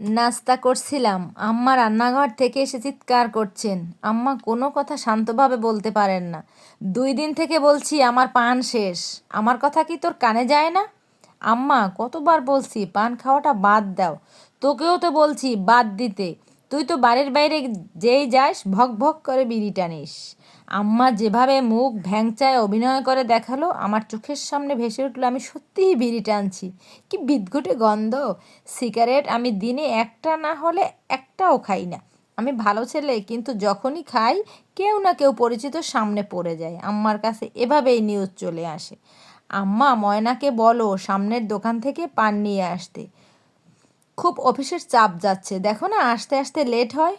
নাস্তা করছিলাম। আম্মা রান্নাঘর থেকে এসে চিৎকার করছেন। আম্মা কোনো কথা শান্তভাবে বলতে পারেন না। দুই দিন থেকে বলছি, আমার পান শেষ। আমার কথা কি তোর কানে যায় না? আম্মা, কতবার বলছি, পান খাওয়াটা বাদ দাও। তোকেও তো বলছি, বাদ দিতে। তুই তো বাড়ির বাইরে যেই যাস, ভক ভক করে বিড়ি টানিস। আম্মা যেভাবে মুখ ভ্যাংচায় অভিনয় করে দেখাল, আমার চোখের সামনে ভেসে উঠল, আমি সত্যিই বিড়ি টানছি। কি বিদঘুটে গন্ধ। সিগারেট আমি দিনে একটা না হলে একটাও খাই না। আমি ভালো ছেলে, কিন্তু যখনই খাই, কেউ না কেউ পরিচিত সামনে পড়ে যায়। আম্মার কাছে এভাবেই নিউজ চলে আসে। আম্মা ময়নাকে বলো, সামনের দোকান থেকে পান নিয়ে আসতে। খুব অফিসের চাপ যাচ্ছে। দেখো না, আস্তে আস্তে লেট হয়।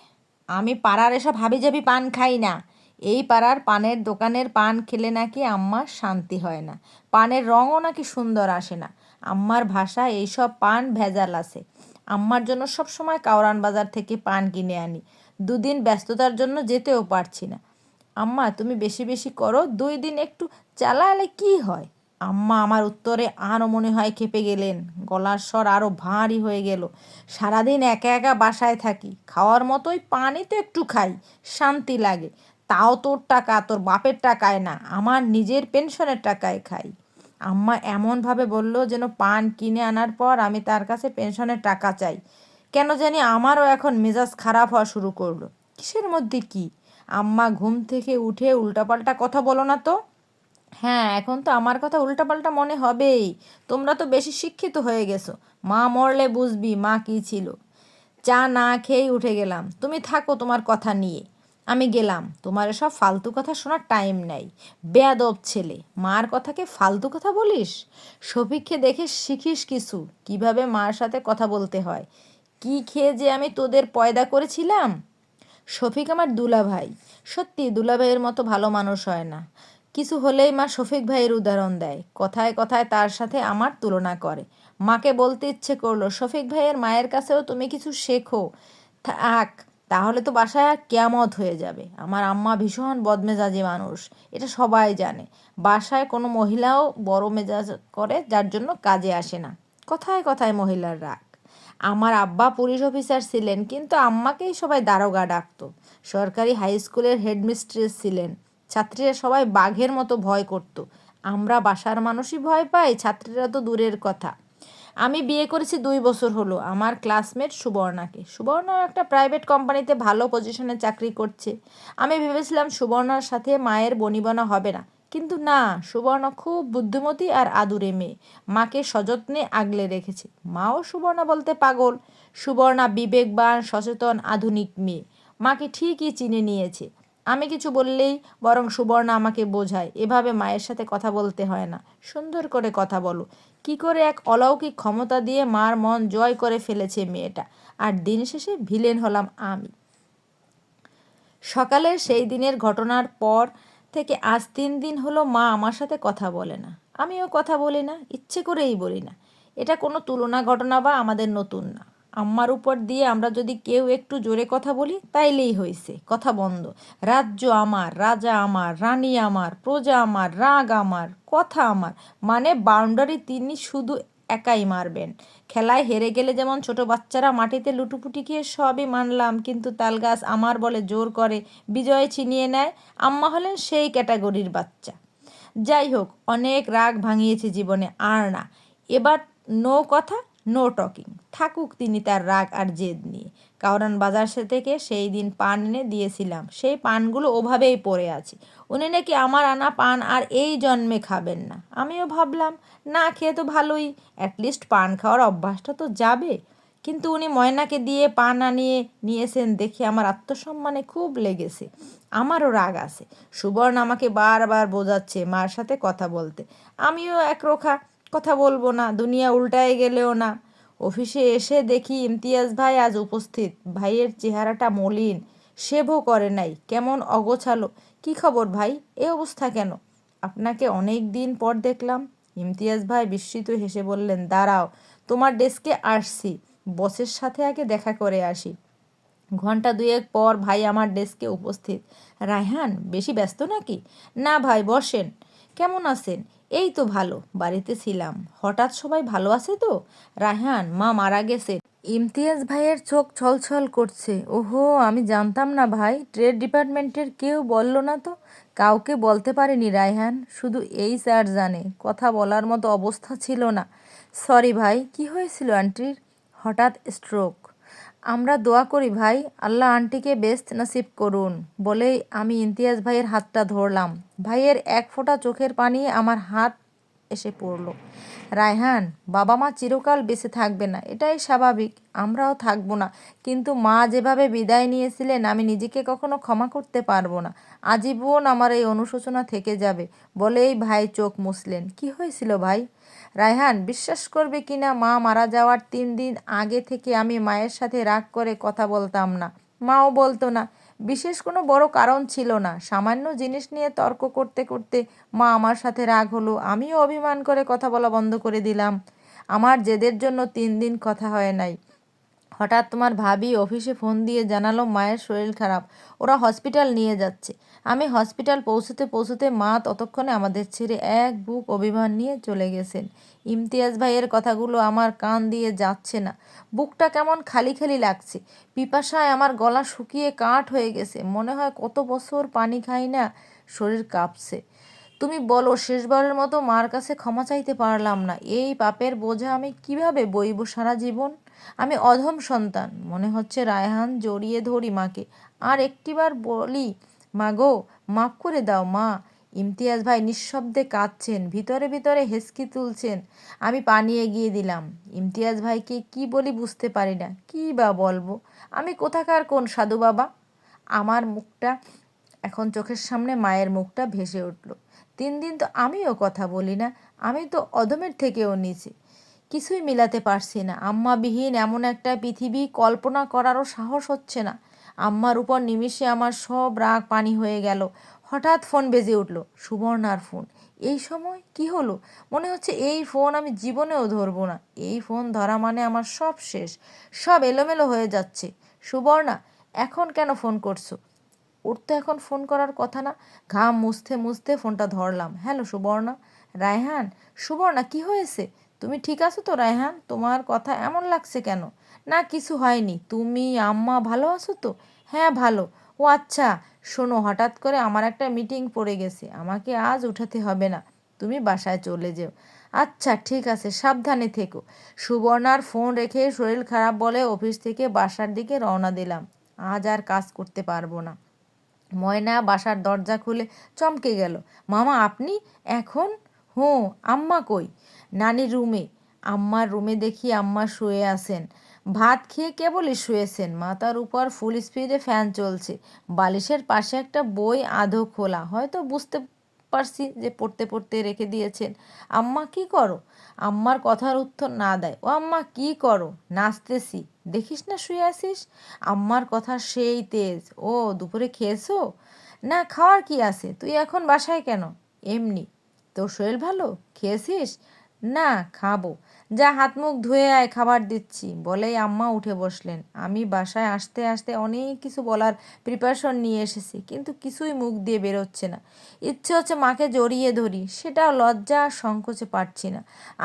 আমি পাড়ার এসব হাবি হাবিজাবি পান খাই না। এই পাড়ার পানের দোকানের পান খেলে নাকি আম্মার শান্তি হয় না। পানের রঙও নাকি সুন্দর আসে না। আম্মার ভাষা এইসব পান ভেজাল আছে। আম্মার জন্য সব সময় কাওরান বাজার থেকে পান কিনে আনি। দুদিন ব্যস্ততার জন্য যেতেও পারছি না। আম্মা, তুমি বেশি বেশি করো, দুই দিন একটু চালালে কি হয়? আম্মা আমার উত্তরে আরও মনে হয় খেপে গেলেন। গলার স্বর আরও ভারী হয়ে গেল। সারাদিন একা একা বাসায় থাকি। খাওয়ার মতোই পানি তো একটু খাই। শান্তি লাগে। তাও তোর টাকা, তোর বাপের টাকায় না। আমার নিজের পেনশনের টাকায় খাই। আম্মা এমনভাবে বলল যেন পান কিনে আনার পর আমি তার কাছে পেনশনের টাকা চাই। কেন জানি আমারও এখন মেজাজ খারাপ হওয়া শুরু করল। কিসের মধ্যে কি? আম্মা ঘুম থেকে উঠে উল্টাপাল্টা কথা বলো না তো। হ্যাঁ এখন তো আমার কথা উল্টাপাল্টা মনে হবেই। তোমরা তো বেশি শিক্ষিত হয়ে গেছো। মা মরলে বুঝবি মা কী ছিল। চা না খেয়েই উঠে গেলাম। তুমি থাকো তোমার কথা নিয়ে। আমি গেলাম। তোমার এসব ফালতু কথা শোনার টাইম নাই। বেয়াদব ছেলে। মার কথাকে ফালতু কথা বলিস? শফিককে দেখে শিখিস কিছু। কীভাবে মার সাথে কথা বলতে হয়? কি খেয়ে যে আমি তোদের পয়দা করেছিলাম? শফিক আমার দুলা ভাই সত্যি দুলা ভাইয়ের মতো ভালো মানুষ হয় না। কিছু হলেই মা শফিক ভাইয়ের উদাহরণ দেয়। কথায় কথায় তার সাথে আমার তুলনা করে। মাকে বলতে ইচ্ছে করল, শফিক ভাইয়ের মায়ের কাছেও তুমি কিছু শেখো। থাক, তাহলে তো বাসায় কেয়ামত হয়ে যাবে। আমার আম্মা ভীষণ বদমেজাজি মানুষ, এটা সবাই জানে। বাসায় কোনো মহিলাও বড় মেজাজ করে, যার জন্য কাজে আসে না। কথায় কথায় মহিলার রাগ। আমার আব্বা পুলিশ অফিসার ছিলেন, কিন্তু আম্মাকেই সবাই দারোগা ডাকতো। সরকারি হাই স্কুলের হেডমিস্ট্রেস ছিলেন। ছাত্রীরা সবাই বাঘের মতো ভয় করত। আমরা বাসার মানুষই ভয় পাই, ছাত্রীরা তো দূরের কথা। আমি বিয়ে করেছি দুই বছর হলো, আমার ক্লাসমেট সুবর্ণাকে। সুবর্ণা একটা প্রাইভেট কোম্পানিতে ভালো পজিশনে চাকরি করছে। আমি ভেবেছিলাম সুবর্ণার সাথে মায়ের বনিবনা হবে না। কিন্তু না, সুবর্ণা খুব বুদ্ধিমতী আর আদুরে মেয়ে। মাকে সযত্নে আগলে রেখেছে। মাও সুবর্ণা বলতে পাগল। সুবর্ণা বিবেকবান, সচেতন, আধুনিক মেয়ে। মাকে ঠিকই চিনে নিয়েছে। আমি কিছু বললেই বরং সুবর্ণা আমাকে বোঝায়। এভাবে মায়ের সাথে কথা বলতে হয় না। সুন্দর করে কথা বলো। কি করে এক অলৌকিক ক্ষমতা দিয়ে মার মন জয় করে ফেলেছে মেয়েটা? আর দিন শেষে ভিলেন হলাম আমি। সকালের সেই দিনের ঘটনার পর থেকে আজ তিন দিন হলো মা আমার সাথে কথা বলে না। আমিও কথা বলি না, ইচ্ছে করেই বলি না। এটা কোনো তুলনা ঘটনা বা আমাদের নতুন না। আম্মার উপর দিয়ে আমরা যদি কেউ একটু জোরে কথা বলি, তাইলেই হয়েছে কথা বন্ধ। রাজ্য আমার, রাজা আমার, রানী আমার, প্রজা আমার, রাগ আমার, কথা আমার। মানে বাউন্ডারি তিনি শুধু একাই মারবেন। খেলায় হেরে গেলে যেমন ছোট বাচ্চারা মাটিতে লুটুপুটি খেয়ে সবই মানলাম, কিন্তু তালগাছ আমার বলে জোর করে বিজয় ছিনিয়ে নেয়, আম্মা হলেন সেই ক্যাটাগরির বাচ্চা। যাই হোক, অনেক রাগ ভাঙিয়েছে জীবনে, আর না। এবার নো কথা নো টকিং থাকুক তিনি তার রাগ আর জেদ নিয়ে। কারণ বাজার সে থেকে সেই দিন পান এনে দিয়েছিলাম। সেই পানগুলো ওভাবেই পড়ে আছে। উনি নাকি আমার আনা পান আর এই জন্মে খাবেন না। আমিও ভাবলাম, না, খেয়ে তো ভালোই। অ্যাটলিস্ট পান খাওয়ার অভ্যাসটা তো যাবে। কিন্তু উনি ময়নাকে দিয়ে পান আনিয়ে নিয়েছেন দেখে আমার আত্মসম্মানে খুব লেগেছে। আমারও রাগ আছে। সুবর্ণ আমাকে বারবার বোঝাচ্ছে মার সাথে কথা বলতে। আমিও একরোখা কথা বলব না, দুনিয়া উল্টায় গেলেও না। অফিসে এসে দেখি ইমতিয়াজ ভাই আজ উপস্থিত। ভাইয়ের চেহারাটা মলিন, সেভও করে নাই, কেমন অগোছালো। কি খবর ভাই? এ অবস্থা কেন? আপনাকে অনেক দিন পর দেখলাম। ইমতিয়াজ ভাই বিস্মিত হেসে বললেন, দাঁড়াও, তোমার ডেস্কে আসছি। বসের সাথে আগে দেখা করে আসি। ঘণ্টা দুয়েক পর ভাই আমার ডেস্কে উপস্থিত। রায়হান, বেশি ব্যস্ত নাকি? না ভাই, বসেন। কেমন আছেন? এই তো ভালো, বাড়িতে ছিলাম। হঠাৎ সবাই ভালো আছে তো? রায়হান, মা মারা গেছে। ইমতিয়াজ ভাইয়ের চোখ ছলছল করছে। ওহো, আমি জানতাম না ভাই, ট্রেড ডিপার্টমেন্টের কেউ বলল না তো? কাউকে বলতে পারেনি রায়হান, শুধু এই স্যার জানে, কথা বলার মতো অবস্থা ছিল না। সরি ভাই, কি হয়েছিল আন্টির? হঠাৎ স্ট্রোক আমরা দোয়া করি, ভাই, আল্লাহ আন্টিকে বেস্ট নসিব করুন। বলেই আমি ইমতিয়াজ ভাইয়ের হাতটা ধরলাম। ভাইয়ের এক ফোঁটা চোখের পানি আমার হাত এসে পড়ল। রায়হান, বাবা মা চিরকাল বেঁচে থাকবে না, এটাই স্বাভাবিক, আমরাও থাকব না। কিন্তু মা যেভাবে বিদায় নিয়েছিলেন, আমি নিজেকে কখনো ক্ষমা করতে পারব না। আজীবন আমার এই অনুশোচনা থেকে যাবে। বলেই ভাই চোখ মুছলেন। কি হয়েছিল ভাই? রায়হান, বিশ্বাস করবে কি না? মা মারা যাওয়ার তিন দিন আগে থেকে আমি মায়ের সাথে রাগ করে কথা বলতাম না। মাও বলতো না। বিশেষ কোনো বড় কারণ ছিল না। সামান্য জিনিস নিয়ে তর্ক করতে করতে মা আমার সাথে রাগ হলো। আমিও অভিমান করে কথা বলা বন্ধ করে দিলাম। আমার জেদের জন্য তিন দিন কথা হয় নাই। হঠাৎ তোমার ভাবি অফিসে ফোন দিয়ে জানালো মায়ের শরীর খারাপ। ওরা হসপিটাল নিয়ে যাচ্ছে। আমি হসপিটাল পৌঁছতে পৌঁছতে মা ততক্ষণে আমাদের ছেড়ে এক বুক অভিমান নিয়ে চলে গেছেন। ইমতিয়াজ ভাইয়ের কথাগুলো আমার কান দিয়ে যাচ্ছে না। বুকটা কেমন খালি খালি লাগছে। পিপাসায় আমার গলা শুকিয়ে কাঠ হয়ে গেছে। মনে হয় কত বছর পানি খাই না, শরীর কাঁপছে। তুমি বলো, শেষবারের মতো মার কাছে ক্ষমা চাইতে পারলাম না। এই পাপের বোঝা আমি কীভাবে বইব সারা জীবন? আমি অধম সন্তান, মনে হচ্ছে রায়হান জড়িয়ে ধরি মাকে। আর একটিবার বলি, মা গো, মাফ করে দাও, মা। ইমতিয়াজ ভাই নিঃশব্দে কাঁদছেন, ভিতরে ভিতরে হেসকি তুলছেন, আমি পানি এগিয়ে দিলাম। ইমতিয়াজ ভাইকে কি বলি বুঝতে পারি না, কী বা বলব? আমি কোথাকার কোন সাধু বাবা? আমার মুখটা, এখন চোখের সামনে মায়ের মুখটা ভেসে উঠল। তিন দিন তো আমিও কথা বলি না, আমি তো অধমের থেকেও নিচে। কিছুই মিলাতে পারছি না। আম্মাবিহীন এমন একটা পৃথিবী কল্পনা করারও সাহস হচ্ছে না। আম্মার উপর নিমিষে আমার সব রাগ পানি হয়ে গেল। হঠাৎ ফোন বেজে উঠল, সুবর্ণার ফোন। এই সময় কি হলো? মনে হচ্ছে এই ফোন আমি জীবনেও ধরবো না। এই ফোন ধরা মানে আমার সব শেষ, সব এলোমেলো হয়ে যাচ্ছে। সুবর্ণা, এখন কেন ফোন করছ? ওর তো এখন ফোন করার কথা না। ঘাম মুছতে মুছতে ফোনটা ধরলাম। হ্যালো সুবর্ণা। রায়হান, সুবর্ণা, কি হয়েছে? তুমি ঠিক আছো তো, রায়হান? তোমার কথা এমন লাগছে কেন? না, কিছু হয়নি। তুমি, আম্মা ভালো আছো তো? হ্যাঁ ভালো। ও আচ্ছা শোনো, হঠাৎ করে আমার একটা মিটিং পড়ে গেছে। আমাকে আজ উঠাতে হবে না। তুমি বাসায় চলে যেও। আচ্ছা ঠিক আছে, সাবধানে থেকো। সুবর্ণার ফোন রেখে শরীর খারাপ বলে অফিস থেকে বাসার দিকে রওনা দিলাম। আজ আর কাজ করতে পারব না। ময়না বাসার দরজা খুলে চমকে গেল। মামা, আপনি এখন? হুঁ, আম্মা কই? নানি রুমে। আম্মার রুমে দেখি আম্মা শুয়ে আসেন ভাত খেয়ে কেবলই শুয়েছেন? মাথার উপর ফুল স্পিডে ফ্যান চলছে। বালিশের পাশে একটা বই আধো খোলা। হয়তো বুঝতে পারছি যে পড়তে পড়তে রেখে দিয়েছেন। আম্মা কি করো? আম্মার কথার উত্তর না দেয়। ও আম্মা কি করো? নাচতেছি। দেখিস না শুয়ে আসিস আম্মার কথা সেই তেজ। ও, দুপুরে খেয়েছো? না, খাওয়ার কি আছে? তুই এখন বাসায় কেন? এমনি। তোর শরীর ভালো? খেয়েছিস? না, খাব। যা হাত মুখ ধুয়ে আয়, খাবার দিচ্ছি। বলেই আম্মা উঠে বসলেন। আমি বাসায় আসতে আসতে অনেক কিছু বলার প্রিপারেশন নিয়ে এসেছি, কিন্তু কিছুই মুখ দিয়ে বেরোচ্ছে না। ইচ্ছে হচ্ছে মাকে জড়িয়ে ধরি সেটাও লজ্জা আর সংকোচে পারছি না।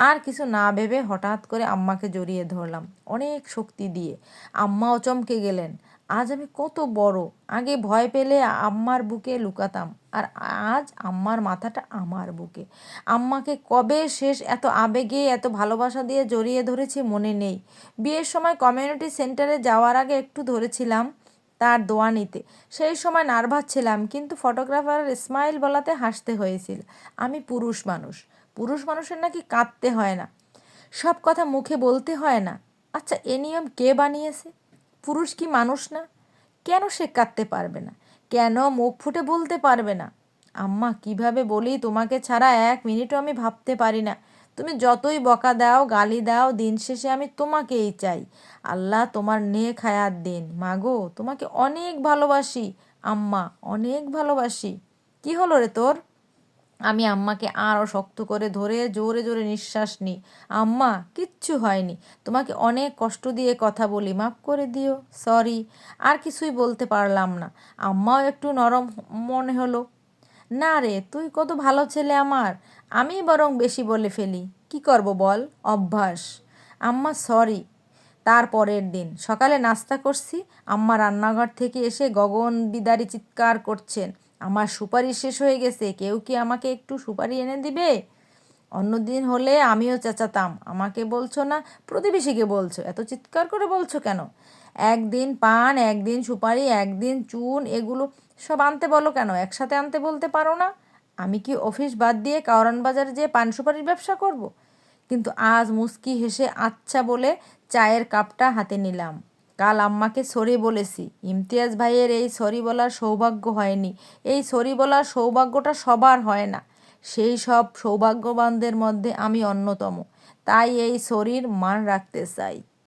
আর কিছু না ভেবে হঠাৎ করে আম্মাকে জড়িয়ে ধরলাম, অনেক শক্তি দিয়ে। আম্মাও চমকে গেলেন। আজ আমি কত বড়। আগে ভয় পেলে আম্মার বুকে লুকাতাম, আর আজ আম্মার মাথাটা আমার বুকে। আম্মাকে কবে শেষ এত আবেগে, এত ভালোবাসা দিয়ে জড়িয়ে ধরেছি মনে নেই। বিয়ের সময় কমিউনিটি সেন্টারে যাওয়ার আগে একটু ধরেছিলাম তার দোয়া নিতে। সেই সময় নার্ভাস ছিলাম, কিন্তু ফটোগ্রাফারের স্মাইল বলাতে হাসতে হয়েছিল। আমি পুরুষ মানুষ। পুরুষ মানুষের নাকি কাঁদতে হয় না। সব কথা মুখে বলতে হয় না। আচ্ছা এ নিয়ম কে বানিয়েছে? পুরুষ কি মানুষ না? কেন সে কাঁদতে পারবে না? কেন মুখ ফুটে বলতে পারবে না? আম্মা, কীভাবে বলি তোমাকে ছাড়া এক মিনিটও আমি ভাবতে পারি না। তুমি যতই বকা দাও, গালি দাও, দিন শেষে আমি তোমাকেই চাই। আল্লাহ তোমার নেক হায়াত দিন। মাগো তোমাকে অনেক ভালোবাসি। আম্মা, অনেক ভালোবাসি। কি হলো রে তোর? আমি আম্মাকে আরও শক্ত করে ধরে জোরে জোরে নিঃশ্বাস নিই। আম্মা, কিচ্ছু হয়নি। তোমাকে অনেক কষ্ট দিয়ে কথা বলি, মাফ করে দিও। সরি, আর কিছুই বলতে পারলাম না। আম্মাও একটু নরম মনে হলো। না রে, তুই কত ভালো ছেলে আমার। আমি বরং বেশি বলে ফেলি। কি করব বল? অভ্যাস। আম্মা, সরি তার পরের দিন। সকালে নাস্তা করছি। আম্মা রান্নাঘর থেকে এসে গগন বিদারি চিৎকার করছেন। আমার সুপারি শেষ হয়ে গেছে। কেউ কি আমাকে একটু সুপারি এনে দিবে? অন্যদিন হলে আমিও চেঁচাতাম। আমাকে বলছো না, প্রতিবেশীকে বলছো। এত চিৎকার করে বলছো কেন? একদিন পান, একদিন সুপারি, একদিন চুন, এগুলো সব আনতে বলো কেন? একসাথে আনতে বলতে পারো না। আমি কি অফিস বাদ দিয়ে কাওরান বাজারে যেয়ে পান সুপারির ব্যবসা করব। কিন্তু আজ মুস্কি হেসে আচ্ছা বলে চায়ের কাপটা হাতে নিলাম। কাল আম্মাকে সরি বলেছি। ইমতিয়াজ ভাইয়ের এই সরি বলার সৌভাগ্য হয়নি। এই সরি বলার সৌভাগ্যটা সবার হয় না। সেই সব সৌভাগ্যবানদের মধ্যে আমি অন্যতম। তাই এই শরীর মান রাখতে চাই।